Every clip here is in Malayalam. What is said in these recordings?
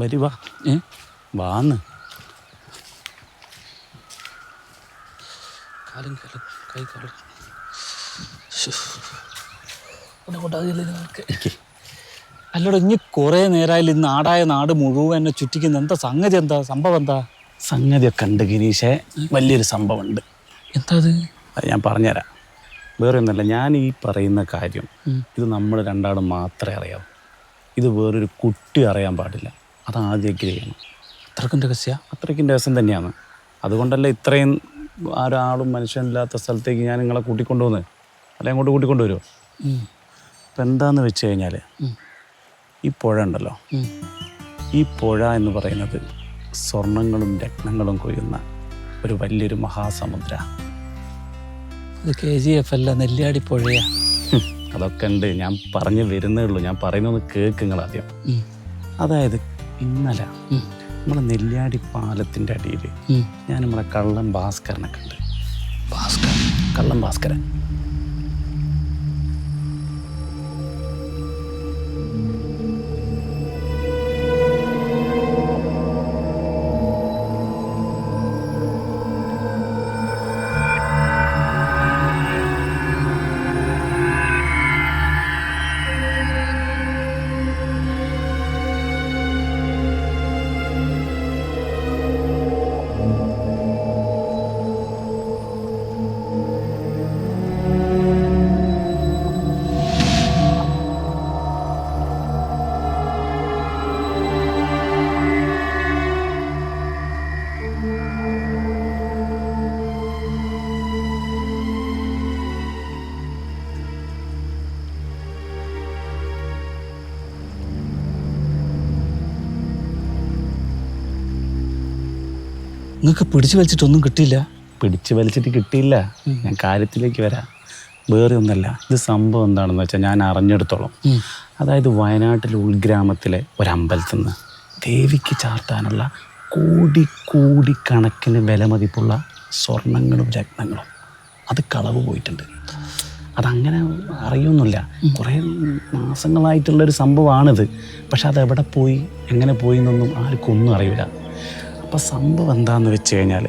വരി വാ ഏ? വാന്ന്. കാലും കാലും കൈ കാലും. അല്ലടോ ഇനി കുറേ നേരമായാലും ഇന്ന് നാടായ നാട് മുഴുവൻ എന്നെ ചുറ്റിക്കുന്ന എന്താ സംഗതി എന്താ? സംഭവം എന്താ? സംഗതിയൊക്കെ ഉണ്ട് ഗിരീഷേ. വലിയൊരു സംഭവമുണ്ട്. എന്താ അത്? അത് ഞാൻ പറഞ്ഞുതരാം. വേറെ ഒന്നല്ല ഞാൻ ഈ പറയുന്ന കാര്യം ഇത് നമ്മൾ രണ്ടാളും മാത്രമേ അറിയാവൂ. ഇത് വേറൊരു കുട്ടി അറിയാൻ പാടില്ല. അത് ആദ്യം എഗ്രി ചെയ്യണം അത്രക്കും രഹസ്യ അത്രയ്ക്കും രഹസ്യം തന്നെയാണ്. അതുകൊണ്ടല്ല ഇത്രയും ഒരാളും മനുഷ്യനില്ലാത്ത സ്ഥലത്തേക്ക് ഞാൻ നിങ്ങളെ കൂട്ടിക്കൊണ്ടുവന്ന് അല്ല അങ്ങോട്ട് കൂട്ടിക്കൊണ്ടുവരുമോ ഇപ്പം എന്താന്ന് വെച്ച് കഴിഞ്ഞാൽ ഈ പുഴ ഉണ്ടല്ലോ. ഈ പുഴ എന്ന് പറയുന്നത് സ്വർണങ്ങളും രത്നങ്ങളും കൊയ്യുന്ന ഒരു വലിയൊരു മഹാസമുദ്ര. ഇത് കെ ജി എഫ് അല്ല നെല്ലിയാടി പുഴയാ. അതൊക്കെ ഉണ്ട്. ഞാൻ പറഞ്ഞു വരുന്നേ ഉള്ളൂ. ഞാൻ പറയുന്നത് കേക്ക് നിങ്ങൾ ആദ്യം അതായത് ഇന്നലെ. നമ്മളെ നെല്ലിയാടി പാലത്തിന്റെ അടിയിൽ ഞാൻ നമ്മളെ കള്ളം ഭാസ്കരനെ കണ്ട് ഭാസ്കർ കള്ളം ഭാസ്കരൻ. നിങ്ങൾക്ക് പിടിച്ചു വലിച്ചിട്ടൊന്നും കിട്ടിയില്ല? പിടിച്ചു വലിച്ചിട്ട് കിട്ടിയില്ല. ഞാൻ കാര്യത്തിലേക്ക് വരാം. വേറെ ഒന്നല്ല ഇത് സംഭവം എന്താണെന്ന് വെച്ചാൽ ഞാൻ അറിഞ്ഞെടുത്തോളം. അതായത് വയനാട്ടിലെ ഉൾഗ്രാമത്തിലെ ഒരമ്പലത്തിൽ നിന്ന് ദേവിക്ക് ചാർത്താനുള്ള കോടി കോടി കണക്കിന് വിലമതിപ്പുള്ള സ്വർണങ്ങളും രത്നങ്ങളും. അത് കളവ് പോയിട്ടുണ്ട്. അതങ്ങനെ അറിയൊന്നുമില്ല. കുറേ മാസങ്ങളായിട്ടുള്ളൊരു സംഭവമാണിത്. പക്ഷെ അതെവിടെ പോയി എങ്ങനെ പോയി എന്നൊന്നും ആർക്കൊന്നും അറിയില്ല. അപ്പം സംഭവം എന്താന്ന് വെച്ച് കഴിഞ്ഞാൽ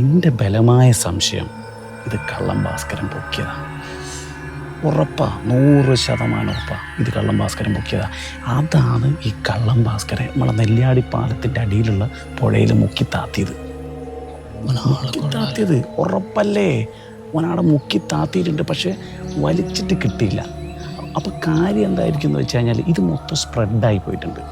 എന്റെ ബലമായ സംശയം ഇത് കള്ളം ഭാസ്കരൻ പൊക്കിയതാണ് ഉറപ്പാ നൂറ് ശതമാനം ഉറപ്പാ ഇത് കള്ളം ഭാസ്കരൻ പൊക്കിയതാ. അതാണ് ഈ കള്ളം ഭാസ്കരൻ നമ്മളെ നെല്ലിയാടി പാലത്തിന്റെ അടിയിലുള്ള പുഴയിൽ മുക്കി താത്തിയത് താത്തിയത് ഉറപ്പല്ലേ? ഒനാടെ മുക്കി താത്തിയിട്ടുണ്ട് പക്ഷെ വലിച്ചിട്ട് കിട്ടിയില്ല. അപ്പോൾ കാര്യം എന്തായിരിക്കും എന്ന് വെച്ച് കഴിഞ്ഞാൽ ഇത് മൊത്തം സ്പ്രെഡായി പോയിട്ടുണ്ട്.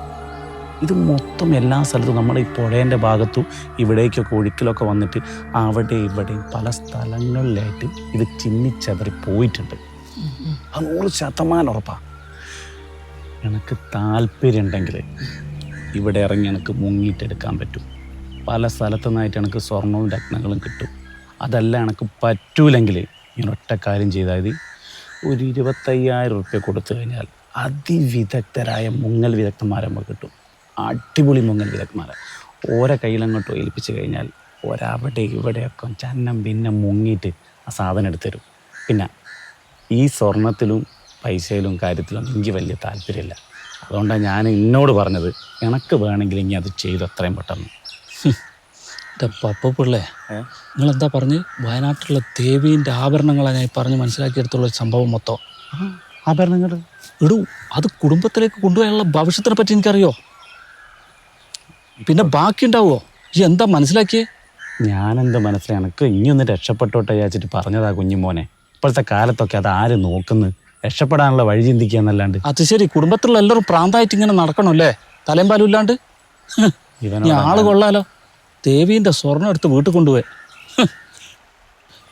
ഇത് മൊത്തം എല്ലാ സ്ഥലത്തും നമ്മുടെ ഈ പുഴേന്റെ ഭാഗത്തും ഇവിടേക്കൊക്കെ ഒഴുക്കിലൊക്കെ വന്നിട്ട് അവിടെ ഇവിടെയും പല സ്ഥലങ്ങളിലായിട്ട് ഇത് ചിന്നിച്ചതറി പോയിട്ടുണ്ട്. അത് നൂറ് ശതമാനം ഉറപ്പാ. എനിക്ക് താല്പര്യം ഉണ്ടെങ്കിൽ ഇവിടെ ഇറങ്ങി എനിക്ക് മുങ്ങിയിട്ടെടുക്കാൻ പറ്റും. പല സ്ഥലത്തു നിന്നായിട്ട് എനിക്ക് സ്വർണവും രത്നങ്ങളും കിട്ടും. അതല്ല എനിക്ക് പറ്റൂലെങ്കിൽ ഞാൻ ഒറ്റ കാര്യം ചെയ്താൽ മതി. ഒരു ഇരുപത്തയ്യായിരം റുപ്യ കൊടുത്തു കഴിഞ്ഞാൽ അതിവിദഗ്ധരായ മുങ്ങൽ വിദഗ്ധന്മാരെ നമുക്ക് കിട്ടും. അടിപൊളി മുങ്ങൽ വിദഗ്ധന്മാരെ ഓരോ കയ്യിലങ്ങോട്ട് ഏൽപ്പിച്ച് കഴിഞ്ഞാൽ ഒരവിടെ ഇവിടെയൊക്കെ ചന്നം പിന്നെ മുങ്ങിയിട്ട് ആ സാധനം എടുത്തരും തരും പിന്നെ ഈ സ്വർണത്തിലും പൈസയിലും കാര്യത്തിലും എനിക്ക് വലിയ താല്പര്യമില്ല. അതുകൊണ്ടാണ് ഞാൻ എന്നോട് പറഞ്ഞത് എനക്ക് വേണമെങ്കിൽ ഇനി അത് ചെയ്തു അത്രയും പെട്ടെന്ന്. എന്റെ പപ്പ പിള്ളേ നിങ്ങൾ എന്താ പറഞ്ഞ്? വയനാട്ടിലുള്ള ദേവീന്റെ ആഭരണങ്ങളാണ് ഞാൻ പറഞ്ഞ് മനസ്സിലാക്കിയെടുത്തുള്ള ഒരു സംഭവം മൊത്തം. ആഭരണങ്ങൾ ഇടൂ അത് കുടുംബത്തിലേക്ക് കൊണ്ടുപോയാനുള്ള ഭവിഷ്യത്തിനെ പറ്റി എനിക്കറിയോ? പിന്നെ ബാക്കി ഉണ്ടാവോ ഈ എന്താ മനസ്സിലാക്കിയേ? ഞാനെന്ത് മനസ്സിലായി? എനക്ക് ഇനിയൊന്ന് രക്ഷപ്പെട്ടോട്ടെ വിചാരിച്ചിട്ട് പറഞ്ഞതാ കുഞ്ഞുമോനെ. ഇപ്പോഴത്തെ കാലത്തൊക്കെ അത് ആര് നോക്കുന്നു? രക്ഷപ്പെടാനുള്ള വഴി ചിന്തിക്കുക എന്നല്ലാണ്ട്. അത് ശരി. കുടുംബത്തിലുള്ള എല്ലാവരും പ്രാന്തായിട്ട് ഇങ്ങനെ നടക്കണമല്ലേ തലയും പാലും ഇല്ലാണ്ട്. ഇവനോട് ആൾ കൊള്ളാലോ. ദേവീന്റെ സ്വർണം എടുത്ത് വീട്ടിൽ കൊണ്ടുപോയി.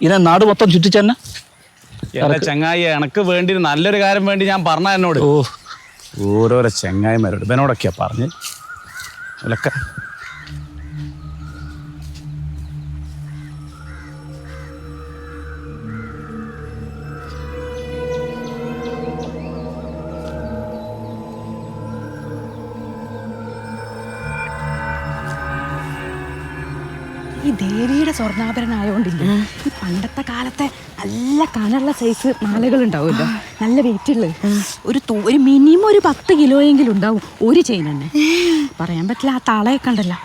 ഇനി നാട് മൊത്തം ചുറ്റിച്ചെന്നെ എന്റെ ചങ്ങായി എനക്ക് വേണ്ടി നല്ലൊരു കാര്യം വേണ്ടി ഞാൻ പറഞ്ഞ എന്നോട്. ഓ. ഓരോരോ ചങ്ങായിമാരോട് ഇവനോടൊക്കെയാ പറഞ്ഞ് അവലൊക്കെ ഈ ദേവിയുടെ സ്വർണാഭരണം ആയതുകൊണ്ടില്ലേ ഈ പണ്ടത്തെ കാലത്തെ നല്ല കനുള്ള സൈസ് മാലകൾ ഉണ്ടാവുമല്ലോ നല്ല വെയിറ്റ് ഉള്ളത്. ഒരു തൂ- ഒരു മിനിമം ഒരു പത്ത് കിലോയെങ്കിലും ഉണ്ടാവും ഒരു ചെയിൻ തന്നെ. പറയാൻ പറ്റില്ല. ആ തളയൊക്കെ ഉണ്ടല്ലോ.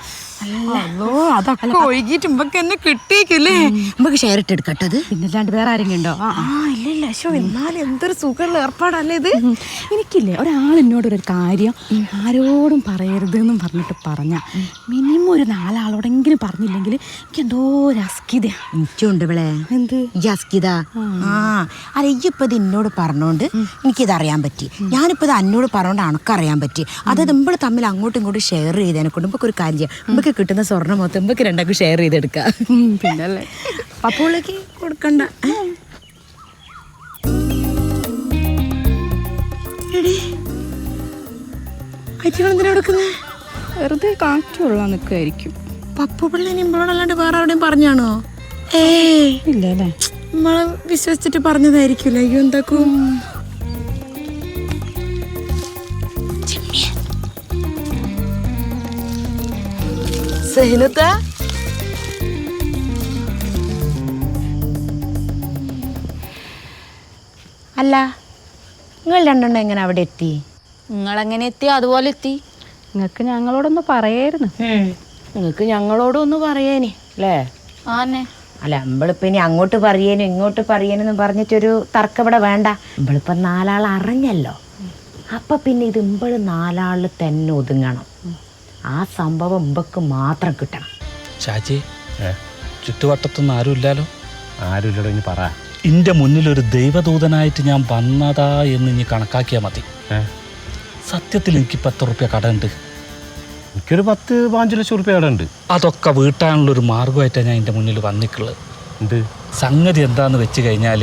അല്ലോ അതൊക്കെ ഒഴുകിയിട്ട് ഇമ്പക്ക് എന്നെ കിട്ടിയേക്കില്ലേ? ഇമ്പക്ക് ഷെയർ ഇട്ട് എടുക്കട്ടത് പിന്നല്ലാണ്ട് വേറെ ആരെങ്കിലും ഉണ്ടോ? ആ ഇല്ല ഇല്ല ശോ എന്നാലും എന്തൊരു സുഖമുള്ള ഏർപ്പാടല്ലേ ഇത്? എനിക്കില്ലേ ഒരാൾ എന്നോട് ഒരു കാര്യം ആരോടും പറയരുത് എന്നും പറഞ്ഞിട്ട് പറഞ്ഞ. മിനിമം ഒരു നാലാളോടെങ്കിലും പറഞ്ഞില്ലെങ്കിൽ എനിക്ക് എന്തോ ഒരു അസ്കിത. എനിക്കുണ്ട് ഇവിടെ എന്ത്? ഈ അസ്കിത. ആ. അല്ല ഇയ്യിപ്പോ ഇത് എന്നോട് പറഞ്ഞോണ്ട് എനിക്കിത് അറിയാൻ പറ്റി. ഞാനിപ്പോ ഇത് എന്നോട് പറഞ്ഞോണ്ട് അണക്കറിയാൻ പറ്റി. അതായത് നമ്മൾ തമ്മിൽ അങ്ങോട്ടും ഇങ്ങോട്ടും ഷെയർ ചെയ്തതിനെ കൊണ്ട് നമുക്ക് ഒരു കാര്യം ചെയ്യാം. ഇമ്പക്ക് കിട്ടുന്ന സ്വർണം മൊത്തം ഇമ്പക്ക് രണ്ടാക്കും ഷെയർ ചെയ്തെടുക്കാം. പിന്നല്ലേ. പപ്പോളേക്ക് കൊടുക്കണ്ട. വെറുതെ കാറ്റുള്ള നിൽക്കുമായിരിക്കും പപ്പു പിള്ളേനെ ഇമ്പളോടല്ലാണ്ട് വേറെ എവിടെയും പറഞ്ഞാണോ? ഏ ഇല്ല അല്ലേ നമ്മളെ വിശ്വസിച്ചിട്ട് പറഞ്ഞതായിരിക്കില്ല അയ്യോ എന്താക്കും? സഹിനത്ത അല്ല നിങ്ങൾ രണ്ടെണ്ണം എങ്ങനെ അവിടെ എത്തി? നിങ്ങൾ എങ്ങനെ എത്തി? അതുപോലെ എത്തി. നിങ്ങൾക്ക് ഞങ്ങളോടൊന്ന് പറയായിരുന്നു. നിങ്ങൾക്ക് ഞങ്ങളോടും ഒന്ന് പറയേനി അല്ലേ? ആന്നെ. അല്ല നമ്മളിപ്പോ ഇനി അങ്ങോട്ട് പറയേനും ഇങ്ങോട്ട് പറയേനും പറഞ്ഞിട്ടൊരു തർക്കം ഇവിടെ വേണ്ട. നമ്മളിപ്പോ നാലാൾ അറിഞ്ഞല്ലോ. അപ്പൊ പിന്നെ ഇത് ഇമ്പൾ നാലാളിൽ തന്നെ ഒതുങ്ങണം. ആ സംഭവം ഇമ്പക്ക് മാത്രം കിട്ടണം. ചാച്ചി ചുറ്റുവട്ടത്തൊന്നും ആരും ആരുമില്ലോ ആരുമില്ലടോ ഇനി പറ. എന്റെ മുന്നിൽ ഒരു ദൈവദൂതനായിട്ട് ഞാൻ വന്നതാ എന്ന് ഇനി കണക്കാക്കിയാൽ മതി. സത്യത്തിൽ എനിക്ക് പത്ത് റുപ്യ കടമുണ്ട് എനിക്കൊരു പത്ത് പാഞ്ച് ലക്ഷം റുപ്യ അവിടെ ഉണ്ട് അതൊക്കെ വീട്ടാനുള്ള ഒരു മാർഗമായിട്ടാണ് ഞാൻ എന്റെ മുന്നിൽ വന്നിട്ടുള്ളത് എന്ത്? സംഗതി എന്താന്ന് വെച്ച് കഴിഞ്ഞാൽ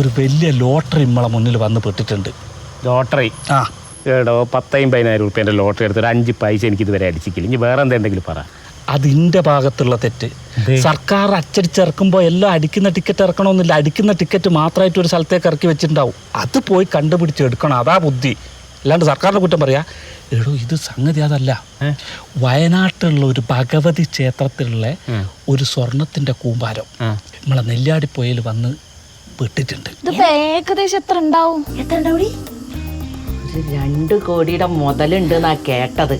ഒരു വലിയ ലോട്ടറി നമ്മളെ മുന്നിൽ വന്ന് പെട്ടിട്ടുണ്ട്. ലോട്ടറി? ആ. എടോ പത്തമ്പതിനായിരം റുപ്യേന്റെ ലോട്ടറി എടുത്ത് ഒരു അഞ്ച് പൈസ എനിക്ക് ഇതുവരെ അടിച്ചിക്കില്ല ഇനി വേറെ എന്തെങ്കിലും പറ. അതിന്റെ ഭാഗത്തുള്ള തെറ്റ്? സർക്കാർ അച്ചടിച്ചിറക്കുമ്പോൾ എല്ലാം അടിക്കുന്ന ടിക്കറ്റ് ഇറക്കണമെന്നില്ല. അടിക്കുന്ന ടിക്കറ്റ് മാത്രമായിട്ട് ഒരു സ്ഥലത്തേക്ക് ഇറക്കി വെച്ചിട്ടുണ്ടാവും. അത് പോയി കണ്ടുപിടിച്ച് എടുക്കണം. അതാ ബുദ്ധി. അല്ലാണ്ട് സർക്കാരിനെ കുറ്റം പറയാ. എടോ ഇത് സംഗതി അതല്ല. വയനാട്ടിലുള്ള ഒരു ഭഗവതി ക്ഷേത്രത്തിലുള്ള ഒരു സ്വർണത്തിന്റെ കൂമ്പാരം നമ്മളെ നെല്ലാടി നെല്ലിയാടിപ്പോയിൽ വന്ന് പെട്ടിട്ടുണ്ട് ഏകദേശം എത്ര ഉണ്ടാവും? എത്ര ഉണ്ടാവൂടി ഒരു രണ്ട് കോടിയുടെ മുതലുണ്ട് എന്നാ കേട്ടത്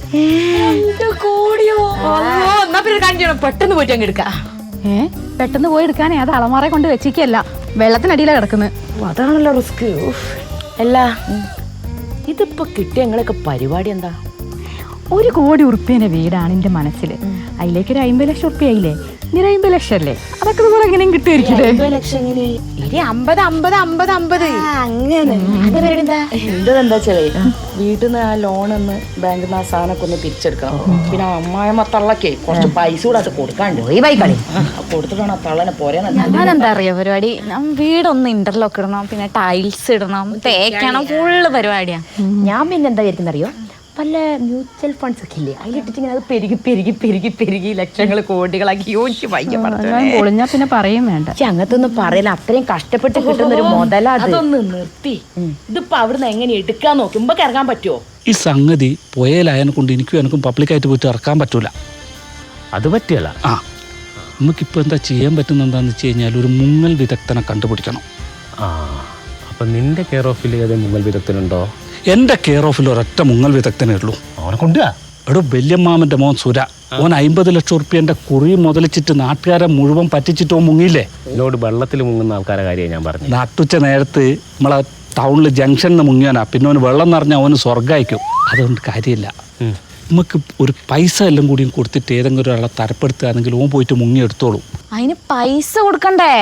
എന്നാ പിന്നെ പെട്ടെന്ന് പോയിട്ട് അങ്ങ് എടുക്കാം. ഏ? പെട്ടെന്ന് പോയി എടുക്കാനേ അത് അളമാറെ കൊണ്ട് വെച്ചിക്കല്ല വെള്ളത്തിനടിയിലാണ് കിടക്കുന്നത് അതാണല്ലോ റിസ്ക്. അല്ല ഇതിപ്പോ കിട്ടിയ ഞങ്ങളൊക്കെ പരിപാടി എന്താ? ഒരു കോടി ഉറുപ്പ്യന്റെ വീടാണ് എന്റെ മനസ്സിൽ അതിലേക്ക് ഒരു അമ്പത് ലക്ഷം ഉറുപ്പ്യ ആയില്ലേ ഒരു അമ്പത് ലക്ഷം അല്ലേ അതൊക്കെ നമ്മൾ എങ്ങനെയും കിട്ടുമായിരിക്കില്ലേ? ഇനി അമ്പത് അമ്പത് അമ്പത് അമ്പത്. അങ്ങനെ. എന്താ വെച്ചാലേ വീട്ടിൽ നിന്ന് ആ ലോൺ ഒന്ന് ബാങ്കിൽ നിന്ന് ആ സാധനമൊക്കെ ഒന്ന് പിരിച്ചെടുക്കണം പിന്നെ അമ്മായമ്മ തള്ളക്കേ കുറച്ച് പൈസ കൂടെ അത് കൊടുക്കാണ്ട്. കൊടുത്തിട്ടാണ് ആ തള്ളനെ പോരെ ഞാൻ എന്താ അറിയോ പരിപാടി? ഞാൻ വീടൊന്ന് ഇന്റർലോക്ക് ഇടണം പിന്നെ ടൈൽസ് ഇടണം തേക്കണം ഫുള്ള് പരിപാടിയാ. ഞാൻ പിന്നെ എന്താ വിചാരിക്കുന്ന വല്ല മ്യൂച്വൽ ഫണ്ട്സ് ഒക്കെ ഇല്ലേ അതിലിട്ടിട്ട് ഇങ്ങനെ അത് പെരുകി പെരുകി പെരുകി പെരുകി ലക്ഷങ്ങൾ കോടികളാക്കി യോജിച്ച് ഞാൻ പൊളിഞ്ഞാ പിന്നെ പറയും വേണ്ട. പക്ഷെ അങ്ങനത്തെ ഒന്നും പറയില്ല. അത്രയും കഷ്ടപ്പെട്ട് കിട്ടുന്ന ഒരു മുതലാ അതൊന്ന് നിർത്തി. ഇതിപ്പോ അവിടുന്ന് എങ്ങനെ എടുക്കാൻ നോക്കുമ്പോ ഇറങ്ങാൻ പറ്റുമോ ഈ സംഗതി പുയലായതിനെ കൊണ്ട് എനിക്കും എനിക്കും പബ്ലിക്കായിട്ട് പോയിട്ട് ഇറക്കാൻ പറ്റൂല. അത് പറ്റിയല്ല. ആ. നമുക്കിപ്പോൾ എന്താ ചെയ്യാൻ പറ്റുന്ന എന്താണെന്ന് വെച്ച് കഴിഞ്ഞാൽ ഒരു മുങ്ങൽ വിദഗ്ധനെ കണ്ടുപിടിക്കണം. ആ. അപ്പം നിന്റെ കെയർ ഓഫിൽ ഏത് മുങ്ങൽ വിദഗ്ധനുണ്ടോ? എന്റെ കെയർ ഓഫിൽ ഒരൊറ്റ മുങ്ങൽ വിദഗ്ധനേ ഉള്ളൂ. അവനെ കൊണ്ടുവാ എടോ വല്യമ്മാമന്റെ മോൻ സുര. ഓൻ അമ്പത് ലക്ഷം ഉറുപ്പ്യന്റെ കുറി മുതലിച്ചിട്ട് നാട്ടുകാരെ മുഴുവൻ പറ്റിച്ചിട്ട് മുങ്ങിയില്ലേ? എന്നോട് വെള്ളത്തിൽ മുങ്ങുന്ന ആൾക്കാരെ കാര്യം ഞാൻ പറഞ്ഞു നട്ടുച്ച നേരത്ത് നമ്മളെ ടൗണിൽ ജംഗ്ഷനിൽ നിന്ന് മുങ്ങിയാനാ പിന്നെ അവന് വെള്ളം നിറഞ്ഞാൽ അവന് സ്വർഗമായിരിക്കും അതുകൊണ്ട് കാര്യമില്ല. നമുക്ക് ഒരു പൈസ എല്ലാം കൂടിയും കൊടുത്തിട്ട് ഏതെങ്കിലും ഒരാളെ തരപ്പെടുത്തുകയാണെങ്കിൽ ഓൻ പോയിട്ട് മുങ്ങി എടുത്തോളൂ അതിന് പൈസ കൊടുക്കണ്ടേ?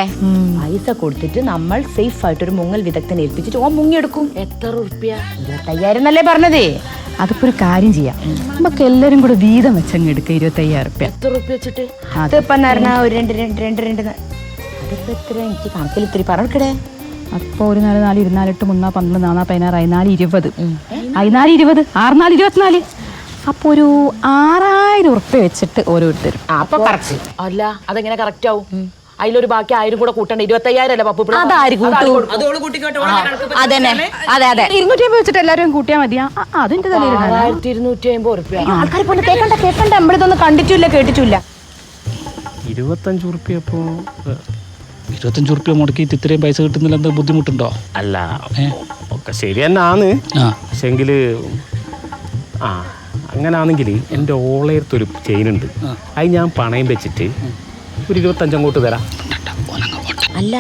പൈസ കൊടുത്തിട്ട് നമ്മൾ സേഫ് ആയിട്ട് ഒരു മുങ്ങൽ വിദഗ്ധനെ ഏൽപ്പിച്ചിട്ട് ഓ മുങ്ങിയെടുക്കും എത്ര ഉറുപ്പ്യ? ഇരുപത്തയ്യായിരം എന്നല്ലേ പറഞ്ഞതേ? അതിപ്പോ ഒരു കാര്യം ചെയ്യാം. നമുക്ക് എല്ലാരും കൂടെ വീതം വെച്ചങ്ങ് എടുക്കുക ഇരുപത്തയ്യായിരം ഉറുപ്പ്യ എത്ര ഉറുപ്പ്യ വെച്ചിട്ട്? അതിപ്പോ പറഞ്ഞാ ഒരു രണ്ട് രണ്ട് രണ്ട് രണ്ട്. അതിപ്പോ എത്ര? എനിക്ക് കണക്കിൽ ഇത്തിരി പറഞ്ഞിടേ അപ്പോൾ ഒരു നാല് നാല് ഇരുന്നാലെട്ട് മൂന്നാ പന്ത്രണ്ട് നാലാ പതിനാറ് അതിനാല് ഇരുപത്. അതിനാല് ഇരുപത് ആറുനാല് ഇരുപത്തിനാല്. അപ്പോൾ ഒരു ആറായിരം ഉറുപ്പ്യ വെച്ചിട്ട് ഓരോരുത്തരും അപ്പൊ അല്ല അതെങ്ങനെ കറക്റ്റ് ആവും? അതിലൊരു ബാക്കി ആയിരം കൂടെ കൂട്ടണ്ട? ഇരുപത്തയ്യായിരം അല്ലേ പപ്പു അതാര് അതന്നെ. അതെ അതെ. ഇരുന്നൂറ്റി അമ്പത് വെച്ചിട്ട് എല്ലാവരും കൂട്ടിയാൽ മതിയാ? അതിന്റെ ആയിരത്തി ഇരുന്നൂറ്റി അമ്പത് ഉറുപ്പ്യ. ആൾക്കാർ പോലെ കേൾക്കണ്ട കേൾക്കണ്ട നമ്മളിതൊന്നും കണ്ടിട്ടില്ല കേട്ടിട്ടില്ല. ഇരുപത്തഞ്ച് ഉറുപ്പ്യ ഇപ്പോ ഇരുപത്തഞ്ച് ഉറുപ്പ്യ മുടക്കിയിട്ട് ഇത്രയും പൈസ കിട്ടുന്നില്ല എന്താ ബുദ്ധിമുട്ടുണ്ടോ? അല്ല ഒക്കെ ശരി തന്നെ ആണ് പക്ഷെങ്കിൽ ആ അങ്ങനാണെങ്കിൽ എന്റെ ഓളയത്തൊരു ചെയിനുണ്ട് അത് ഞാൻ പണയം വെച്ചിട്ട് ഒരു ഇരുപത്തഞ്ചങ്ങോട്ട് തരാം. അല്ല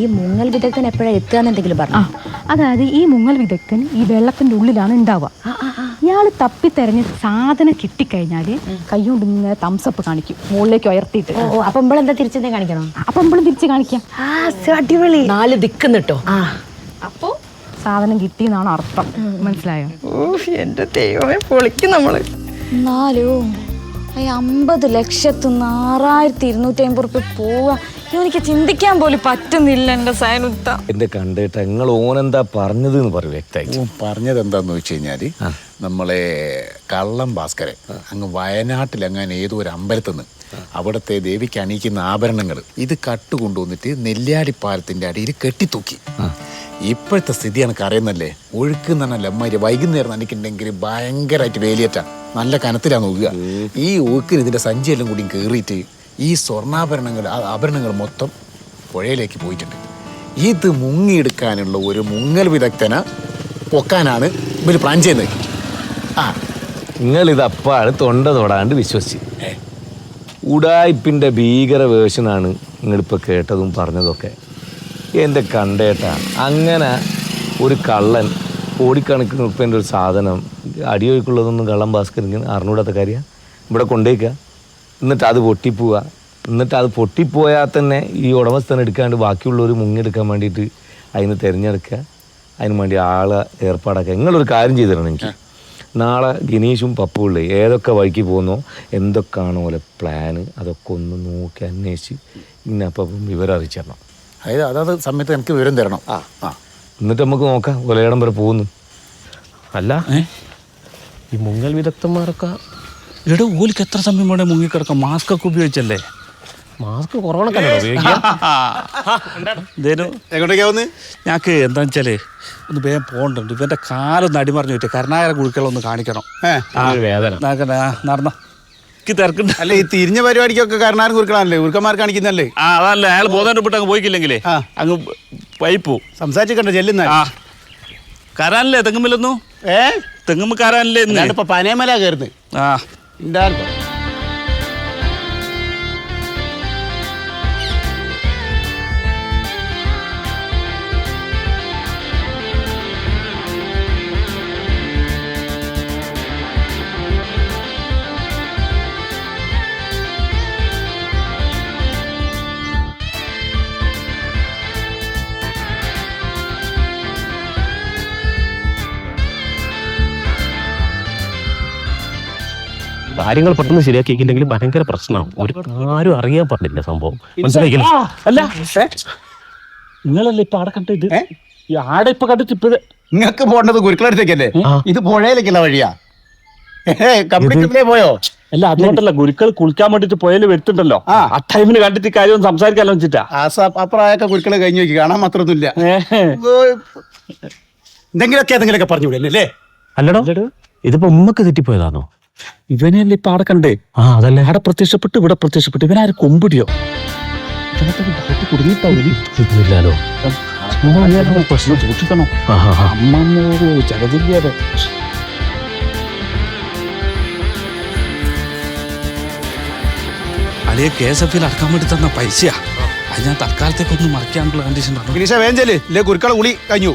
ഈ മുങ്ങൽ വിദഗ്ധൻ എപ്പോഴാണ് എത്തുക എന്നെന്തെങ്കിലും പറഞ്ഞു. അതായത് ഈ മുങ്ങൽ വിദഗ്ധൻ ഈ വെള്ളത്തിന്റെ ഉള്ളിലാണ് ഉണ്ടാവുക. ഇയാൾ തപ്പി തെരഞ്ഞ് സാധനം കിട്ടിക്കഴിഞ്ഞാൽ കൈകൊണ്ട് ഇങ്ങനെ തംസപ്പ് കാണിക്കും മുകളിലേക്ക് ഉയർത്തിയിട്ട്. ഓ അപ്പൊ എന്താ തിരിച്ചെന്തേ കാണിക്കണം? അപ്പൊ ഇമ്പളും തിരിച്ച് കാണിക്കാം. ആ അടിപൊളി. നാല് ദിക്കുന്നിട്ടോ ആ. അപ്പോ സാധനം കിട്ടിയെന്നാണ് അർത്ഥം. മനസ്സിലായോ? എന്റെ ദൈവമേ പൊളിക്കും നമ്മൾ. എന്നാലോ അമ്പത് ലക്ഷത്തി ആറായിരത്തി ഇരുന്നൂറ്റി അമ്പത് റുപ്യ പോവാ. എനിക്ക് ചിന്തിക്കാൻ പോലും പറ്റുന്നില്ല എന്റെ സയനുത്ത എന്റെ കണ്ടിട്ട് നിങ്ങൾ ഓനെന്താ പറഞ്ഞത് എന്ന് പറയും വ്യക്തമായിട്ട്. പറഞ്ഞത് എന്താന്ന് വെച്ച് കഴിഞ്ഞാൽ നമ്മളെ കള്ളം ഭാസ്കരൻ അങ്ങ് വയനാട്ടിൽ അങ്ങനെ ഏതോ ഒരു അമ്പലത്തിൽ നിന്ന് അവിടുത്തെ ദേവിക്ക് അണിയിക്കുന്ന ആഭരണങ്ങൾ ഇത് കട്ട് കൊണ്ടുവന്നിട്ട് നെല്ലിയാടിപ്പാലത്തിന്റെ അടിയിൽ കെട്ടിത്തൂക്കി. ഇപ്പോഴത്തെ സ്ഥിതി എനിക്ക് അറിയുന്നല്ലേ? ഒഴുക്ക് എന്ന് പറഞ്ഞാൽ അമ്മ വൈകുന്നേരം നനയ്ക്കുണ്ടെങ്കിൽ ഭയങ്കരമായിട്ട് വേലിയേറ്റാ. നല്ല കനത്തിലാണ് നോക്കുക. ഈ ഒഴുക്കിന് ഇതിന്റെ സഞ്ചിയെല്ലാം കൂടി കയറിയിട്ട് ഈ സ്വർണാഭരണങ്ങൾ ആഭരണങ്ങൾ മൊത്തം പുഴയിലേക്ക് പോയിട്ടുണ്ട്. ഇത് മുങ്ങിയെടുക്കാനുള്ള ഒരു മുങ്ങൽ വിദഗ്ധന പൊക്കാനാണ് ഇവർ പ്ലാൻ ചെയ്യുന്നത്. ആ. നിങ്ങൾ ഇത് അപ്പാണ് തൊണ്ട തൊടാണ്ട് വിശ്വസിച്ച്. ഉടായ്പിന്റെ ഭീകര വേഷനാണ് നിങ്ങളിപ്പോൾ കേട്ടതും പറഞ്ഞതൊക്കെ. എന്റെ കണ്ടേട്ടാ അങ്ങനെ ഒരു കള്ളൻ കോടിക്കണക്കിന് ഉറുപ്പ്യന്റെ ഒരു സാധനം അടിയൊഴുക്കുള്ളതൊന്നും കള്ളം ഭാസ്കറിന് അറിഞ്ഞൂടാത്ത കാര്യമാണ് ഇവിടെ കൊണ്ടേക്കുക എന്നിട്ട് അത് പൊട്ടിപ്പോവുക എന്നിട്ട് അത് പൊട്ടിപ്പോയാൽ തന്നെ ഈ ഉടമസ്ഥൻ എടുക്കാണ്ട് ബാക്കിയുള്ളവർ മുങ്ങിയെടുക്കാൻ വേണ്ടിയിട്ട് അതിന് തിരഞ്ഞെടുക്കുക. അതിന് വേണ്ടി ആളെ ഏർപ്പാടാക്കുക. നിങ്ങളൊരു കാര്യം ചെയ്തിരണം എനിക്ക്. നാളെ ഗിനീഷും പപ്പുള്ളേ ഏതൊക്കെ വഴിക്ക് പോകുന്നോ എന്തൊക്കെയാണോ ഓലെ പ്ലാന് അതൊക്കെ ഒന്ന് നോക്കി അന്വേഷിച്ച് ഇന്നപ്പം വിവരം അറിയിച്ചിരണം. അതായത് അതാത് സമയത്ത് എനിക്ക് വിവരം തരണം. ആ. ആ എന്നിട്ട് നമുക്ക് നോക്കാം ഒലയിടം വരെ പോകുന്നു. അല്ല ഈ മുങ്ങൽ വിദഗ്ധന്മാരൊക്കെ എടോ ഓലിക്ക് എത്ര സമയം വേണേ മുങ്ങിക്കിടക്കാം മാസ്ക് ഒക്കെ ഉപയോഗിച്ചല്ലേ? മാസ്ക് കൊറോണ എങ്ങോട്ടേക്കാവുന്ന ഞങ്ങൾക്ക് എന്താ വെച്ചാലേ ഒന്ന് വേഗം പോകണ്ടുണ്ട്. ഇവന്റെ കാലൊന്ന് അടിമറിഞ്ഞു പറ്റും കരുണാകര കുഴുക്കളൊന്ന് കാണിക്കണം. നടന്ന. തിരക്കുണ്ട്. അല്ല ഈ തിരിഞ്ഞ പരിപാടിക്കൊക്കെ കരുണാകര കുറുക്കളാണല്ലേ ഉറുക്കന്മാർ കാണിക്കുന്നല്ലേ ആ അതല്ല. അയാൾ ബോധം വിട്ട് അങ്ങ് പോയിക്കില്ലെങ്കിലേ. അങ്ങ് പൈപ്പു സംസാരിച്ചിട്ടുണ്ട് ചെല്ലുന്ന. ആ. കരാനല്ലേ തെങ്ങുമ്പിലൊന്നു? ഏ? തെങ്ങുമ്പ് കരാനല്ലേ പനേമല ഇപ്പൊ പനയമല കയറുന്നത്. ആ. Dale. കാര്യങ്ങൾ പെട്ടെന്ന് ശരിയാക്കിയിട്ടുണ്ടെങ്കിൽ ഭയങ്കര പ്രശ്നമാണ്. ഒരു ആരും അറിയാൻ പാടില്ല സംഭവം. മനസ്സിലാക്കില്ല അല്ല. നിങ്ങളല്ലേ ഇപ്പൊ ആടെ കണ്ടത്? ഈ ആടെ ഇപ്പൊ കണ്ടിട്ട് ഇപ്പൊ ഇത് നിങ്ങൾക്ക് പോകേണ്ടത് ഗുരുക്കളടുത്തേക്കല്ലേ? ഇത് പുഴയിലേക്കുള്ള വഴിയാ. കംപ്ലീറ്റ് പോയോ? അല്ല അതുകൊണ്ടല്ല ഗുരുക്കൾ കുളിക്കാൻ വേണ്ടിട്ട് പോയാൽ വരുത്തുണ്ടല്ലോ. ആ. ടൈമിന് കണ്ടിട്ട് കാര്യം സംസാരിക്കാലോ വെച്ചിട്ടാ. അപ്രായൊക്കെ കുരുക്കളെ കഴിഞ്ഞു നോക്കി കാണാൻ മാത്രമൊന്നുമില്ല. എന്തെങ്കിലുമൊക്കെ എന്തെങ്കിലുമൊക്കെ പറഞ്ഞു വിടല്ലേ അല്ലടോ ഇതിപ്പോ ഉമ്മക്ക് തെറ്റിപ്പോയതാണോ ഇവനെയല്ലേ ഇപ്പൊ അവിടെ കണ്ടേ? ആ അതല്ലേ. അവിടെ പ്രത്യക്ഷപ്പെട്ട് ഇവിടെ പ്രത്യക്ഷപ്പെട്ട്. ഇവനാര് കൊമ്പിടിയോ? ഇല്ലാലോ പ്രശ്നം സൂക്ഷിക്കണോ. അളിയെ കെ എസ് എഫിൽ അടക്കാൻ വേണ്ടി തന്ന പൈസയാ. അത് ഞാൻ തൽക്കാലത്തേക്കൊന്ന് മറക്കാനുള്ള കണ്ടീഷൻ പറഞ്ഞു. ഗിരീഷ വേഞ്ചൽ ഇല്ലേ കുരുക്കളെ ഉളി കഴിഞ്ഞു.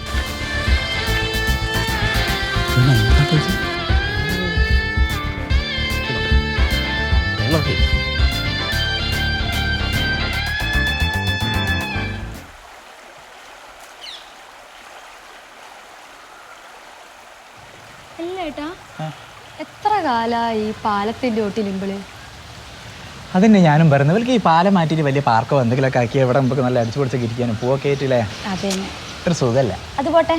ഈ പാലത്തിന്റെ അതന്നെ ഞാനും പറയുന്നത്. ഇവർക്ക് ഈ പാലം മാറ്റിയിട്ട് വലിയ പാർക്കോ എന്തെങ്കിലുമൊക്കെ ആക്കി എവിടെ നമുക്ക് നല്ല അടിച്ചു പൊടിച്ചൊക്കെ ഇരിക്കാനും പൂവൊക്കെ ആയിട്ടില്ലേ? അതെ ഒരു സുഖമല്ല? അതുപോട്ടെ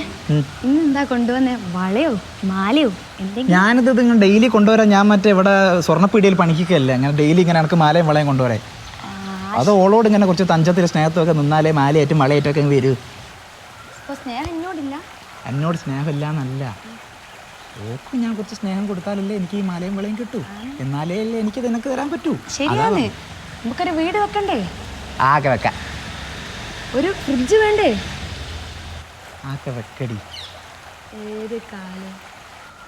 ഇന്ന് എന്താ കൊണ്ടുവന്നേ? വളയോ? മാലയോ? എന്തെങ്കിലും? ഞാനിത് നിങ്ങൾ ഡെയിലി കൊണ്ടുവരാൻ ഞാൻ മറ്റേ ഇവിടെ സ്വർണപ്പീടിയിൽ പണിക്കല്ലേ അങ്ങനെ ഡെയിലി ഇങ്ങനെ എനിക്ക് മാലയും വളയും കൊണ്ടുവരേ അത് ഓളോട് ഇങ്ങനെ കുറച്ച് തഞ്ചത്തിൽ സ്നേഹത്തൊക്കെ നിന്നാലേ മാലയായിട്ടും വളയേറ്റൊക്കെ വരൂ. സ്നേഹം എന്നോടില്ല. എന്നോട് സ്നേഹമില്ല എന്നല്ല. ഓക്കും ഞാൻ കുറച്ച് സ്നേഹം കൊടുത്താലല്ലേ എനിക്ക് ഈ മലയും വിളയും കിട്ടൂ? എന്നാലേ അല്ലേ എനിക്ക് നിനക്ക് തരാൻ പറ്റൂ? ശരിയാണ്. നമുക്കൊരു വീട് വെക്കണ്ടേ? ആകെ വെക്കാം. ഒരു ഫ്രിഡ്ജ് വേണ്ടേ? ആകെ വെക്കടി. ഏത് കാലം?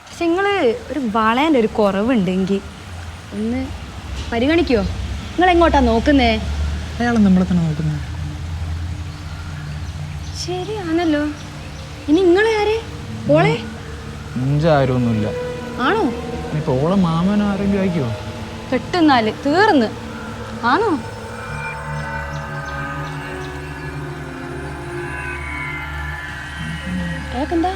പക്ഷെ നിങ്ങൾ ഒരു വളേന്റെ ഒരു കുറവുണ്ടെങ്കിൽ ഒന്ന് പരിഗണിക്കുമോ നിങ്ങൾ എങ്ങോട്ടാ നോക്കുന്നേ? അയാൾ നമ്മളെ തന്നെ നോക്കുന്നത് ശരിയാണല്ലോ. ഇനി നിങ്ങളെ ആരെ? ആണോ? ഇപ്പൊ ഓളെ മാമനോ ആരെങ്കിലും തീർന്ന്. ആണോ? അയാൾക്കെന്താ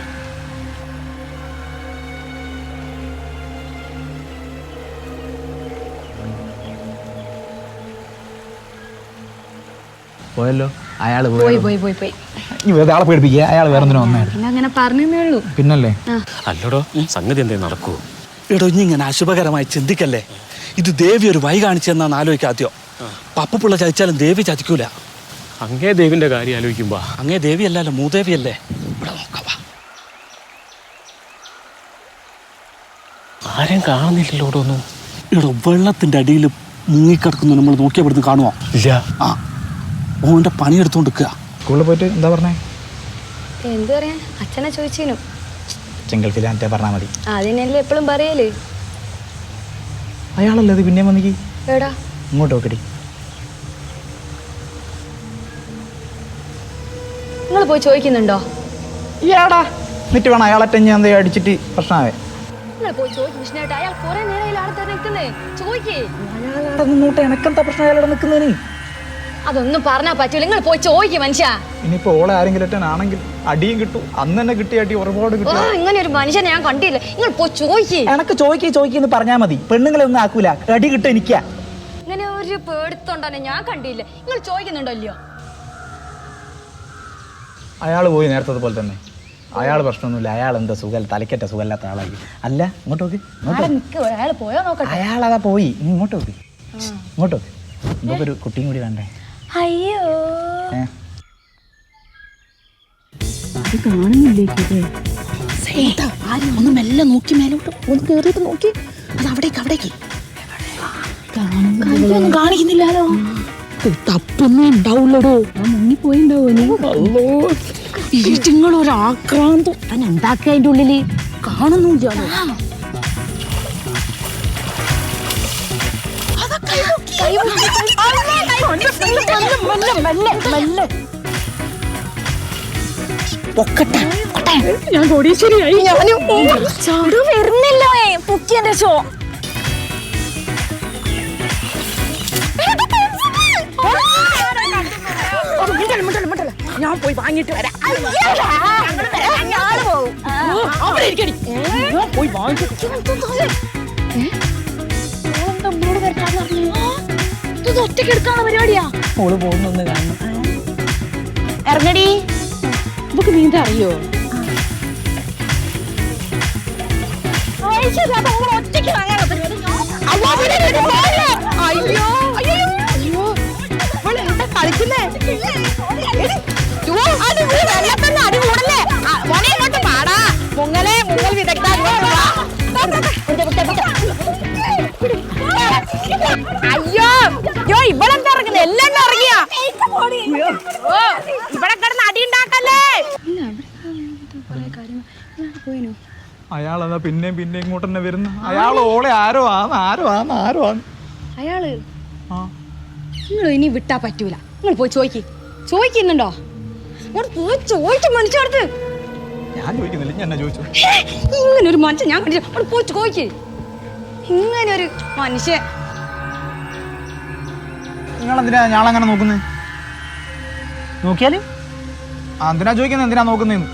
പോയല്ലോ. അയാൾ പോയി പോയി പോയി പോയി. വെറുതെ ആളെ പേടിപ്പിക്കുക. അയാൾ വേറെ എന്തിനാ വന്നായിരുന്നു അങ്ങനെ പറഞ്ഞേ ഉള്ളൂ. പിന്നല്ലേ? അല്ലടോ സംഗതി എന്തേ നടക്കൂ? എടോ ഇനി ഇങ്ങനെ അശുഭകരമായി ചിന്തിക്കല്ലേ? ഇത് ദേവി ഒരു വൈ കാണിച്ചെന്നാണ് ആലോചിക്കാത്യോ പപ്പുള്ള ചതിച്ചാലും ദേവി ചതിക്കൂല. അങ്ങേ ദേവിന്റെ കാര്യം ആലോചിക്കുമ്പോ. അങ്ങേ ദേവി അല്ലല്ലോ മൂദേവി അല്ലേ ഇവിടെ നോക്കാവാ ആരും കാണുന്നില്ലല്ലോ ഒന്നും. ഇവിടെ വെള്ളത്തിന്റെ അടിയിൽ മുങ്ങിക്കിടക്കുന്നു നമ്മൾ നോക്കിയാൽ ഇവിടുന്ന് കാണുമോ ഇല്ല. ആ. ഓന്റെ പണിയെടുത്തോണ്ട് നിൽക്കുക സ്കൂളിൽ പോയിട്ട് എന്താ പറഞ്ഞേ? എന്ത് പറയാ? അച്ഛനെ ചോദിച്ചു ചെങ്കൽത്തിൽ മറ്റേ പറഞ്ഞാൽ മതി. അതിനല്ലേ എപ്പോഴും പറയൽ? അയാളല്ലേ അത് പിന്നെയും വന്നിക്ക്? എടാ ഇങ്ങോട്ട് നോക്കടി നിങ്ങൾ പോയി ചോദിക്കുന്നുണ്ടോ? ഇയാടാ. എന്നിട്ട് വേണം അയാളെ ഞാൻ എന്തേ അടിച്ചിട്ട് പ്രശ്നമാവേ. നിങ്ങൾ പോയി ചോദിക്കും അയാൾ കുറെ നേരം അയാളെ നിൽക്കുന്നേ. ചോദിക്കേ. അയാളവിടെ നിന്നോട്ട് എനക്കെന്താ പ്രശ്നം? അയാളവിടെ നിൽക്കുന്നതിന് അതൊന്നും പറഞ്ഞാ പറ്റൂല. നിങ്ങൾ പോയി ചോദിക്കും മനുഷ്യ. ഇനിയിപ്പോ ഓളെ ആരെങ്കിലും ആണെങ്കിൽ അടിയും കിട്ടു. അന്ന് തന്നെ കിട്ടിയ അടി ഒരുപാട് ഓ കിട്ടും ഇങ്ങനെ ഒരു മനുഷ്യനെ ഞാൻ കണ്ടില്ല. നിങ്ങൾ പോയി ചോദിക്കേ. എനക്ക് ചോദിക്കേ ചോദിക്കെന്ന് പറഞ്ഞാ മതി. പെണ്ണുങ്ങളെ ഒന്നും ആക്കൂല. അടി കിട്ടും എനിക്കാ. ഇങ്ങനെ ഒരു പേടുത്തോണ്ടാണ് ഞാൻ കണ്ടില്ല. നിങ്ങൾ ചോദിക്കുന്നുണ്ടോ ഇല്ലയോ അയാൾ പോയി നേരത്തെ പോലെ തന്നെ. അയാൾ പ്രശ്നമൊന്നുമില്ല. അയാൾ എന്താ സുഖം തലക്കറ്റ സുഖമില്ലാത്ത ആളായി. അല്ല ഇങ്ങോട്ട് നോക്ക്. ഇങ്ങോട്ട് അവിടെ നിൽക്കുക അയാൾ പോയോ നോക്കട്ടെ. അയാളതാ പോയി. ഇങ്ങോട്ട് നോക്ക്. ഇങ്ങോട്ട് നോക്ക്. നമുക്കൊരു കുട്ടിയും കൂടി വേണ്ടേ? അയ്യോ. ഏ. ഒന്ന് മെല്ലെ നോക്കി മേലോട്ട് ഒന്ന് നോക്കി. അത് അവിടേക്ക് അവിടേക്ക്. ഒന്നും കാണിക്കുന്നില്ലല്ലോ. തപ്പൊന്നും ഉണ്ടാവുള്ളടോ മുങ്ങിപ്പോയിണ്ടാവോ തന്നെ എന്താക്കുക അതിന്റെ ഉള്ളിൽ? കാണുന്നില്ലല്ലോ ഞാൻ കോടീശ്വരിയായി. ഞാനും ചാടു വരുന്നില്ലോ പുക്കിയന്റെ ഷോ. ഞാൻ പോയി വാങ്ങിട്ട് വരാം. പോയി വാങ്ങിട്ട് ഒറ്റയ്ക്ക് എടുക്കാനുള്ള പരിപാടിയാ? ഓൾ പോകുന്നൊന്ന് കാണണം. ഇറങ്ങടി. നമുക്ക് നീന്താ അറിയോ? ഒറ്റയ്ക്ക് അയ്യോ അയ്യോ എന്താ കളിക്കുന്നേ? വെള്ളത്തിന് അടി കൂടല്ലേ? മോനെ ഇങ്ങോട്ട് പാടാ. മുങ്ങലെ മുങ്ങൽ വിദഗ്ധ ഇങ്ങോട്ട് വാ. എല്ലാം ഇറങ്ങിയ ഇവിടെ കിടന്ന് അടി ഉണ്ടാക്കല്ലേ? അയാളതാ പിന്നെയും പിന്നെയും ഇങ്ങോട്ട് തന്നെ വരുന്ന? അയാൾ ഓളെ ആരോ ആന്ന് ആരോ ആന്ന് ആരോ ആന്ന് അയാൾ? നിങ്ങൾ ഇനി വിട്ടാ പറ്റൂല. നിങ്ങൾ പോയി ചോദിക്ക്. ചോദിക്കുന്നുണ്ടോ? അങ്ങോട്ട് പോയി ചോദിച്ചു മനുഷ്യടുത്ത് ഞാൻ ചോദിക്കുന്നില്ല ഞാൻ ചോദിച്ചു? ഇങ്ങനെ ഒരു മനുഷ്യൻ ഞാൻ കണ്ടില്ല. പോയി ചോദിക്കേ. ഇങ്ങനെ ഒരു മനുഷ്യൻ നിങ്ങൾ എന്തിനാ ഞാളങ്ങനെ നോക്കുന്നത് നോക്കിയാൽ എന്തിനാ ചോദിക്കുന്നത് എന്തിനാ നോക്കുന്നതെന്ന്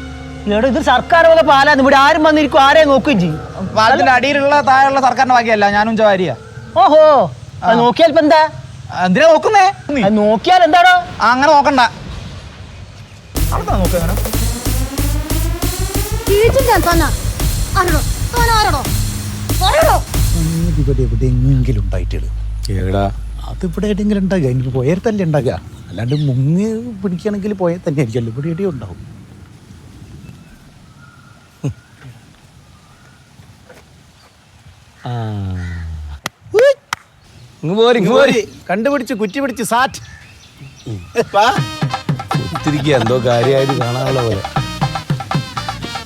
ഇവിടെ ഇത് സർക്കാർ പോലെ പാലാന്ന്. ഇവിടെ ആരും വന്നിരിക്കും ആരെയും നോക്കുകയും ചെയ്യും. പാലത്തിന്റെ അടിയിലുള്ള താഴെയുള്ള സർക്കാരിന്റെ ബാക്കിയല്ല ഞാനും ചാരിയാ ഓഹോ അത് നോക്കിയാൽ ഇപ്പൊ എന്താ? എന്തിനാ നോക്കുന്നേ? നോക്കിയാൽ എന്താണോ അങ്ങനെ നോക്കണ്ട. എവിടെയെങ്കിലും ഉണ്ടായിട്ടുള്ളൂ അതിവിടെ എവിടെയെങ്കിലും ഉണ്ടാകുക. എനിക്ക് പോയത്തല്ലേ ഉണ്ടാകുക. അല്ലാണ്ട് മുങ്ങി പിടിക്കുകയാണെങ്കിൽ പോയാൽ തന്നെ ആയിരിക്കുമല്ലോ ഇവിടെ എവിടെയും ഉണ്ടാവും. കണ്ടുപിടിച്ച് കുറ്റി പിടിച്ച് സാറ്റ് എന്തോ കാര്യമായിട്ട് കാണാനുള്ള പോലെ.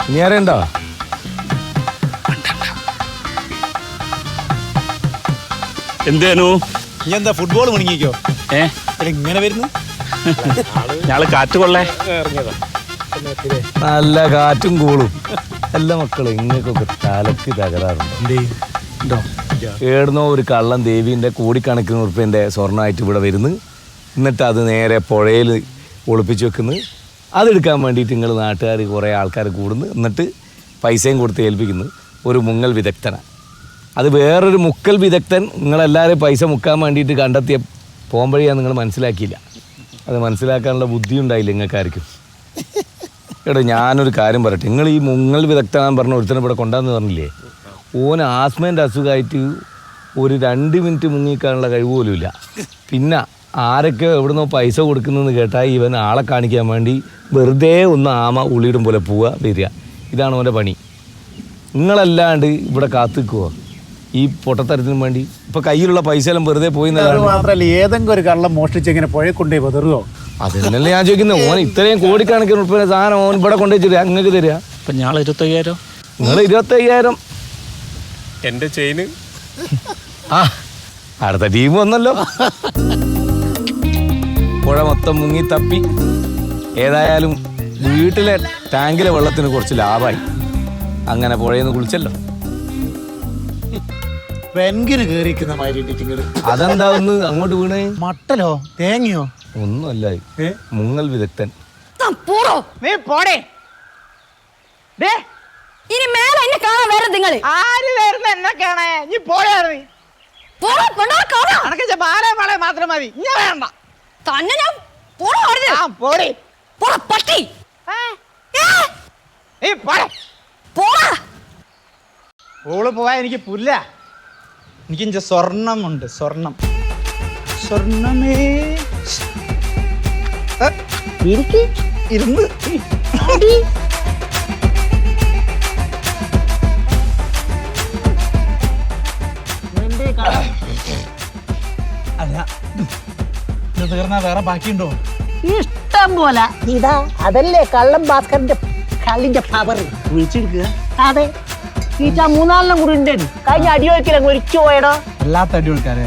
ഇനി അറിയണ്ടോ എന്തേനു? നീ എന്താ ഫുട്ബോൾ മുണിങ്ങിക്കോ? ഏ? ഇങ്ങനെ വരുന്നു? ഞാൾ കാറ്റ് കൊള്ളേ. നല്ല കാറ്റും കൂളും. എല്ലാ മക്കളും ഇങ്ങക്കൊക്കെ തലക്ക് തകരാറുണ്ട്. ഏടുന്നോ ഒരു കള്ളൻ ദേവീന്റെ കോടിക്കണക്കിന് ഉറുപ്പ്യന്റെ സ്വർണമായിട്ട് ഇവിടെ വരുന്നു. എന്നിട്ട് അത് നേരെ പുഴയിൽ ഒളിപ്പിച്ച് വെക്കുന്നു. അതെടുക്കാൻ വേണ്ടിയിട്ട് നിങ്ങൾ നാട്ടുകാർ കുറേ ആൾക്കാർ കൂടുന്നു. എന്നിട്ട് പൈസയും കൊടുത്ത് ഏൽപ്പിക്കുന്നു. ഒരു മുങ്ങൽ വിദഗ്ധനാണ് അത് വേറൊരു മുക്കൽ വിദഗ്ധൻ നിങ്ങളെല്ലാവരും പൈസ മുക്കാൻ വേണ്ടിയിട്ട് കണ്ടെത്തിയ പോകുമ്പോഴേ നിങ്ങൾ മനസ്സിലാക്കിയില്ല. അത് മനസ്സിലാക്കാനുള്ള ബുദ്ധി ഉണ്ടായില്ല നിങ്ങൾക്കാർക്കും. കേട്ടോ ഞാനൊരു കാര്യം പറയട്ടെ. നിങ്ങൾ ഈ മുങ്ങൽ വിദഗ്ധനാന്ന് പറഞ്ഞ ഒരുത്തനെ ഇവിടെ കൊണ്ടാന്ന് പറഞ്ഞില്ലേ? ഓന് ആസ്മേന്റെ അസുഖമായിട്ട് ഒരു രണ്ട് മിനിറ്റ് മുങ്ങിക്കാനുള്ള കഴിവ് പോലുമില്ല പിന്നെ ആരൊക്കെ എവിടുന്നോ പൈസ കൊടുക്കുന്നതെന്ന് കേട്ടാൽ ഇവൻ ആളെ കാണിക്കാൻ വേണ്ടി വെറുതെ ഒന്ന് ആമ ഉള്ളിയിടും പോലെ പോവുക വരിക. ഇതാണ് അവന്റെ പണി. നിങ്ങളല്ലാണ്ട് ഇവിടെ കാത്തിക്കുവോ? ഈ പൊട്ടത്തരത്തിനും വേണ്ടി. ഇപ്പൊ കയ്യിലുള്ള പൈസ എല്ലാം വെറുതെ പോയി അത് എന്നല്ലാണ്ട് മാത്രല്ല ഏതെങ്കിലും ഒരു കള്ളം മോഷ്ടിച്ച് ഇങ്ങനെ പുഴ കൊണ്ടേ വെതറുകയോ അതല്ലേ ഞാൻ ചോദിക്കുന്നത്. ഓൻ ഇത്രയും കോടിക്കണക്കിന് ഉൾപ്പെടെ സാധനം ഓൻ ഇവിടെ കൊണ്ടുവച്ചിട്ട് അങ്ങക്ക് തരിക. അപ്പൊ ഞാൻ ഇരുപത്തയ്യായിരം? നിങ്ങൾ ഇരുപത്തയ്യായിരം. എന്റെ ചെയിന്. ആ അടുത്ത ടീം വന്നല്ലോ. പുഴ മൊത്തം മുങ്ങി തപ്പി. ഏതായാലും വീട്ടിലെ ടാങ്കിലെ വെള്ളത്തിന് കുറച്ച് ലാഭമായി. അങ്ങനെ പുഴയിൽ നിന്ന് കുളിച്ചല്ലോ. പെൻകിന് കയറിയിരിക്കുന്ന മാതിരി അതെന്താ ഒന്ന് അങ്ങോട്ട് വീണേ? മട്ടലോ? തേങ്ങയോ? ഒന്നുമല്ല. മുങ്ങൽ വിദഗ്ധൻ. പോടോ. നീ പോടേ. ദേ. ഇനി മേലെ എന്നെ കാണാൻ വരരുത് നിങ്ങൾ. ആര് വരുന്ന എന്നെ കാണേ നീ പോടോ പെണ്ണോ കാണാം. അനക്ക് മാലേ മാളെ മാത്രം മതി. ഇഞ്ഞ വേണ്ട. തന്നെ ഞാൻ പോടോ അവിടുന്ന്. ആ പോടേ. പോടാ പട്ടി. ഏ, നീ പോടേ. പോടാ. ഓൾ പോവാ എനിക്ക് പുല്ല. എനിക്ക് ഇഞ്ച സ്വർണമുണ്ട് സ്വർണം. സ്വർണമേ. ഇരുന്ന്. അല്ല ഇത് തീർന്നാ വേറെ ബാക്കിയുണ്ടോ? ഇഷ്ടം പോലെ. ഇതാ അതല്ലേ കള്ളം ഭാസ്കറിന്റെ കള്ളിന്റെ പവർ വിളിച്ചെടുക്കുക അതെ. ഈ മൂന്നാലെണ്ണം കൂടി ഉണ്ട്. കഴിഞ്ഞ അടിയൊരിക്കലും ഒരിച്ചു പോയടാ. അല്ലാത്ത അടി കൊടുക്കാരെ